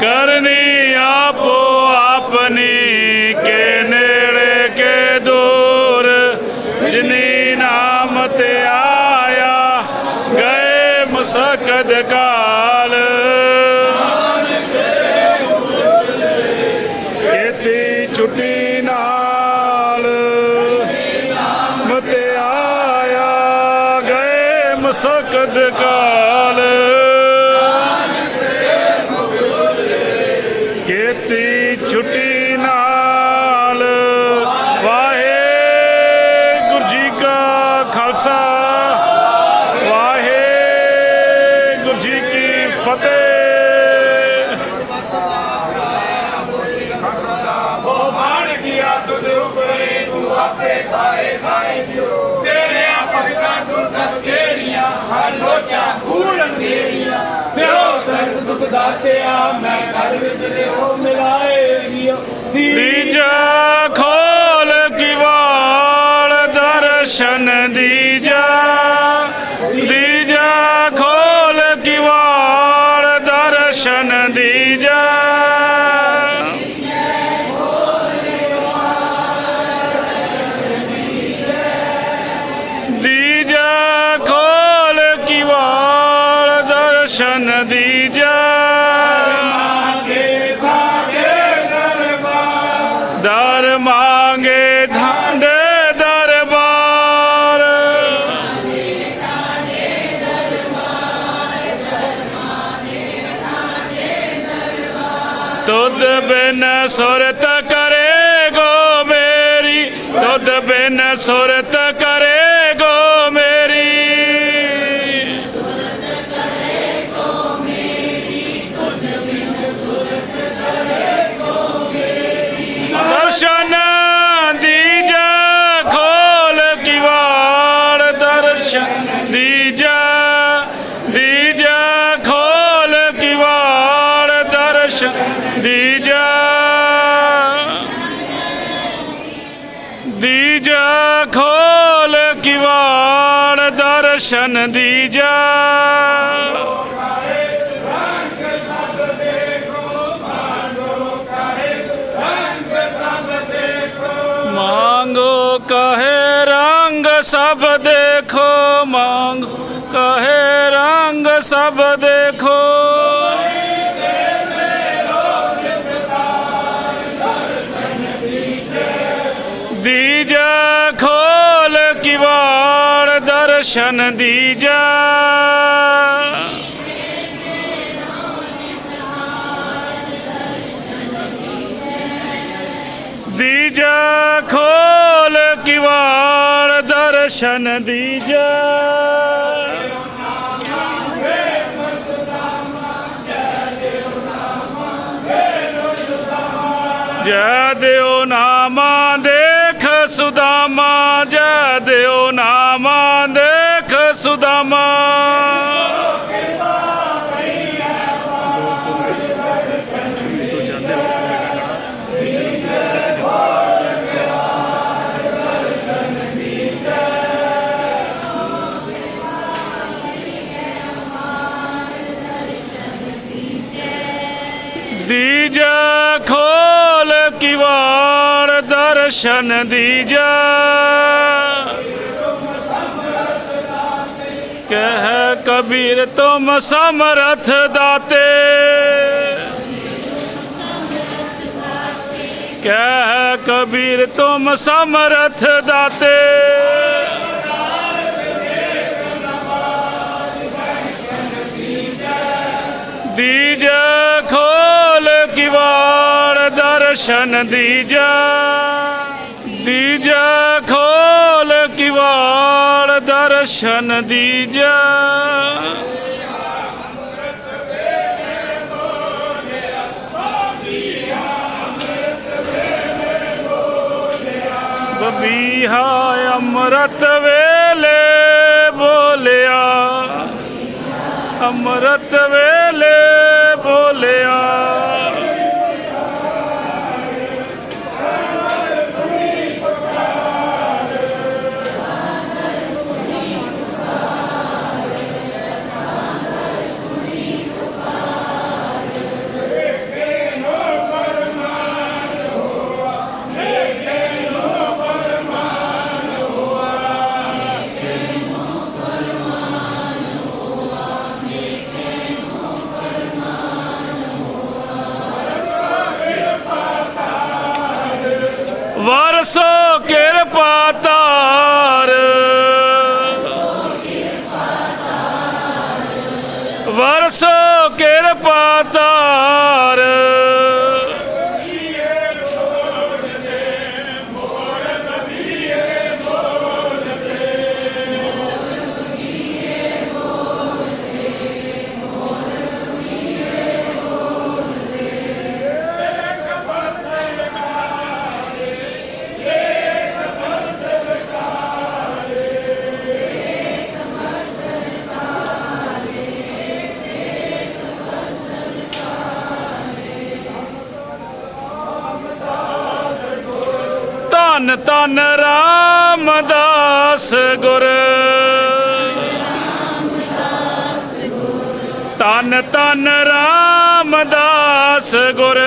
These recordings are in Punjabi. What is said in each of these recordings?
ਕਰਨੀ ਆਪੋ ਆਪਣੀ ਕੇ ਨੇੜੇ ਕੇ ਦੂਰ। ਜਿਨੀ ਨਾਮ ਤੇ ਆਇਆ, ਗਏ ਮਸਕਦ ਕਾਲ। ਕੀਤੀ ਛੁੱਟੀ ਨਾਲ, ਮਤੇ ਆਇਆ, ਗਏ ਮਸਕਦ ਕਾਲ। ਸੁਖ ਮੈਂ ਘਰ ਵਿੱਚ ਲਿਓ ਮਿਲਾਏ ਤੁਧ ਬਿਨ ਸੁਰਤ ਕਰੇ ਗੋ ਮੇਰੀ। ਤੁਧ ਬਿਨ ਸੁਰਤ ਕਰੇ ਦਰਸ਼ਨ ਦੀਜਾ ਕਹੇ ਰੰਗ ਸਭ ਦੇਖੋ ਮੰਗੋ ਕਹੇ ਰੰਗ ਸਭ ਦੇਖੋ। ਦਰਸ਼ਨ ਦੀਜਾ ਦੀਜਾ ਖੋਲ ਕਿਵਾੜ ਦਰਸ਼ਨ ਦੀਜਾ ਜੈ। ਦਿਓ ਨਾਮਾ, ਦੇਖ ਸੁਦਾਮਾ, ਜੈ ਦਿਓ ਨਾਮ ਸੁਦਾਮਾ। ਦੀਜਾ ਖੋਲ ਕਿਵਾੜ ਦਰਸ਼ਨ ਦੀਜਾ। ਕਹਿ ਕਬੀਰ ਤੁਮ ਸਮਰਥ ਦਾਤੇ ਕਹਿ ਕਬੀਰ ਤੁਮ ਸਮਰਥ ਦਾਤੇ ਦੀਜਾ ਖੋਲ ਕਿਵਾੜ ਦਰਸ਼ਨ ਦੀਜਾ ਦੀਜਾ ਖੋਲ ਕਿਵਾੜ ਦਰਸ਼ਨ ਦੀਜਾ। ਬਬੀਹਾ ਅੰਮ੍ਰਿਤ ਵੇਲੇ ਬੋਲਿਆ। ਅੰਮ੍ਰਿਤ ਵੇਲੇ ਵਰਸੋ ਕਿਰਪਾ ਤਾਰ ਵਰਸੋ ਕਿਰਪਾ ਤਾਰ ਧੰਨ ਧੰਨ ਰਾਮਦਾਸ ਗੁਰ। ਧੰਨ ਧੰਨ ਰਾਮਦਾਸ ਗੁਰ।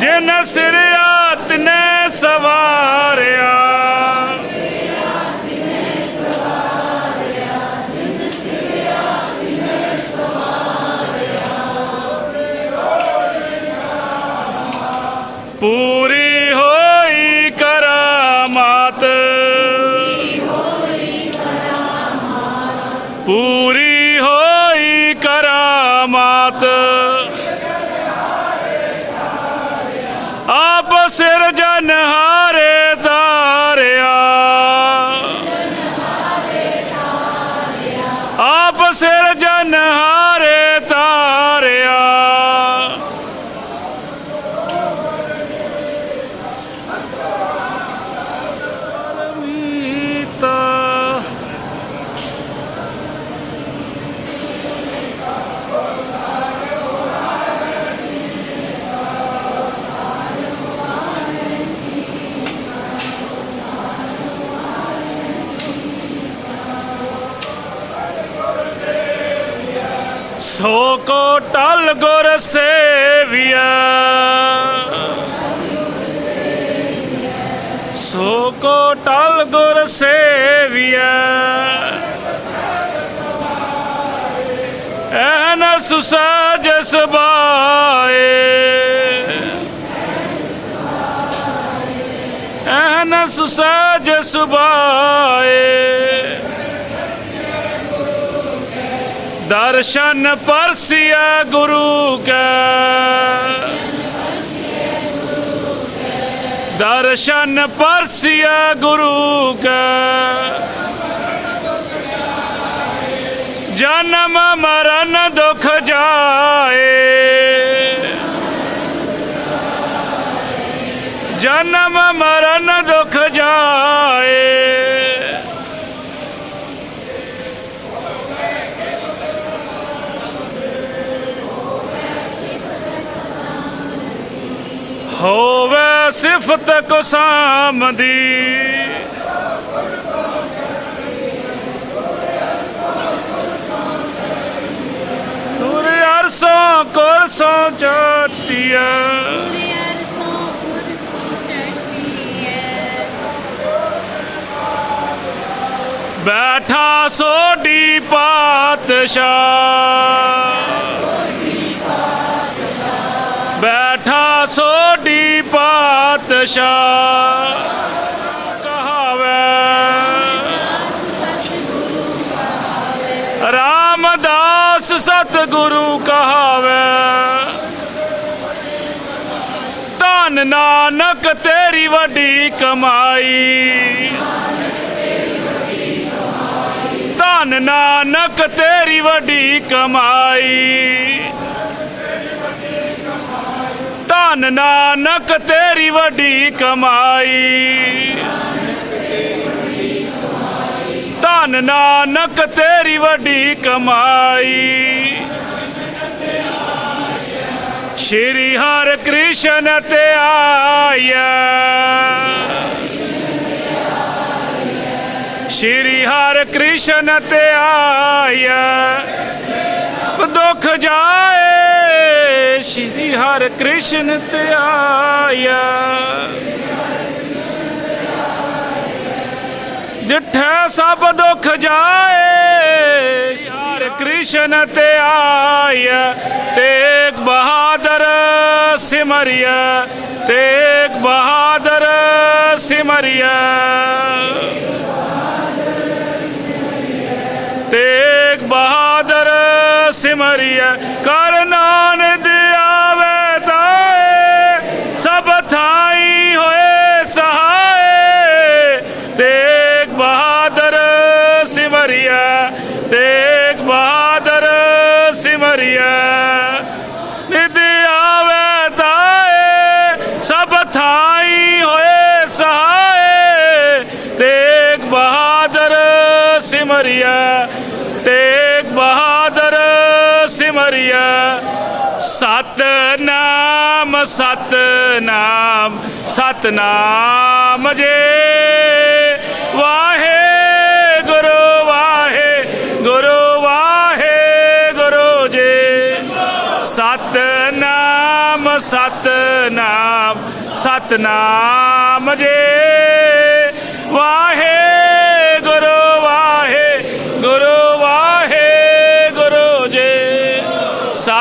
ਜਿਨ ਸਿਰਿਆ ਤਨੇ ਸਵਾਰਿਆ ਪੂਰੀ ਹੋਈ ਕਰਾਮਾਤ। ਪੂਰੀ ਹੋਈ ਕਰਾਮਾਤ। ਆਪ ਸਿਰ ਜਨਹਾਰੇ ਸੋ ਕੋ ਟਲ ਗੁਰ ਸੇਵਿਆ ਸੋ ਕੋ ਟਲ ਗੁਰ ਸੇਵਿਆ ਐਨ ਸੁਸਾਜ ਸਬਾਏ ਐਨ ਸੁਸਾਜ ਸੁਬਾਏ ਦਰਸ਼ਨ ਪਰਸਿਆ ਗੁਰੂ ਕੈ। ਦਰਸ਼ਨ ਪਰਸਿਆ ਗੁਰੂ ਕੈ। ਜਨਮ ਮਰਨ ਦੁਖ ਜਾਏ। ਜਨਮ ਮਰਨ ਦੁਖ ਜਾਏ। ਹੋਵੇ ਸਿਫਤ ਕੋ ਸਾਮਦੀ ਤੁਰ ਅਰਸੋਂ ਕੁਰਸੋਂ ਚਾਟਿਆ ਬੈਠਾ ਸੋਢੀ ਪਾਤਸ਼ਾਹ। ਪਾਤਸ਼ਾਹ ਕਹਾਵੇ। ਰਾਮਦਾਸ ਸਤਿਗੁਰੂ ਕਹਾਵੇ। ਧੰਨ ਨਾਨਕ ਤੇਰੀ ਵੱਡੀ ਕਮਾਈ। ਧੰਨ ਨਾਨਕ ਤੇਰੀ ਵੱਡੀ ਕਮਾਈ। ਧੰਨ ਨਾਨਕ ਤੇਰੀ ਵੱਡੀ ਕਮਾਈ। ਧੰਨ ਨਾਨਕ ਤੇਰੀ ਵੱਡੀ ਕਮਾਈ। ਸ਼੍ਰੀ ਹਰਿ ਕ੍ਰਿਸ਼ਨ ਤੇ ਆਇਆ ਸ਼੍ਰੀ ਹਰਿ ਕ੍ਰਿਸ਼ਨ ਤੇ ਆਇਆ ਦੁੱਖ ਜਾਏ ਸ਼੍ਰੀ ਹਰਿ ਕ੍ਰਿਸ਼ਨ ਤੇ ਆਇਆ। ਜਿੱਠੇ ਸਭ ਦੁੱਖ ਜਾਏ ਹਰਿ ਕ੍ਰਿਸ਼ਨ ਤੇ ਆਇਆ। ਤੇਗ ਬਹਾਦਰ ਸਿਮਰਿਆ, ਤੇਗ ਬਹਾਦਰ ਸਿਮਰਿਆ। ਤੇਗ ਬਹਾਦਰ ਸਿਮਰਿਆ ਕਰ ਨਾਨ ਆਵੇ ਸਿਮਰਿਆ ਸਤਨਾਮ ਸਤਨਾਮ ਸਤਨਾਮ ਜੇ। ਵਾਹੇ ਗੁਰੂ ਵਾਹੇ ਗੁਰੂ ਵਾਹੇ ਗੁਰੂ ਜੇ। ਸਤਨਾਮ ਸਤਨਾਮ ਸਤਨਾਮ ਜੇ। ਵਾਹੇ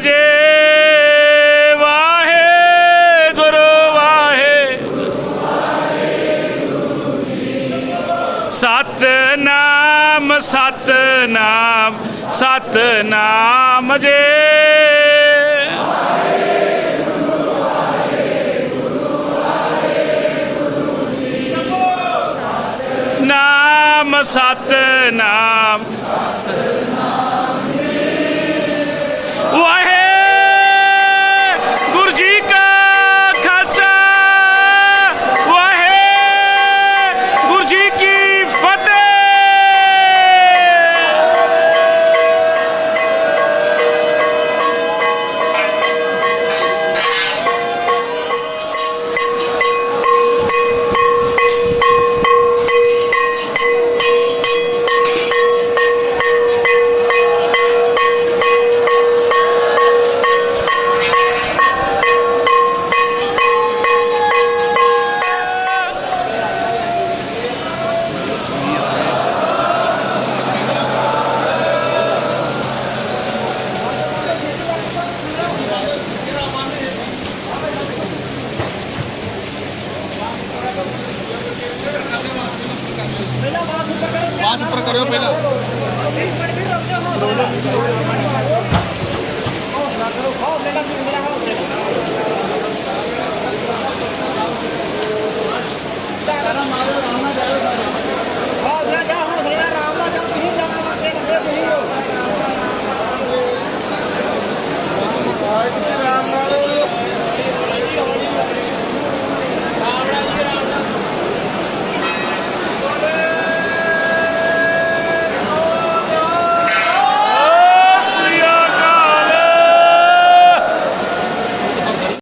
ਜੇ ਵਾਹੇ ਗੁਰੂ ਵਾਹੇ। ਸਤਨਾਮ ਸਤਨਾਮ ਸਤਨਾਮ ਜੇ। ਨਾਮ ਸਤਨਾਮ ਵਾਹੇ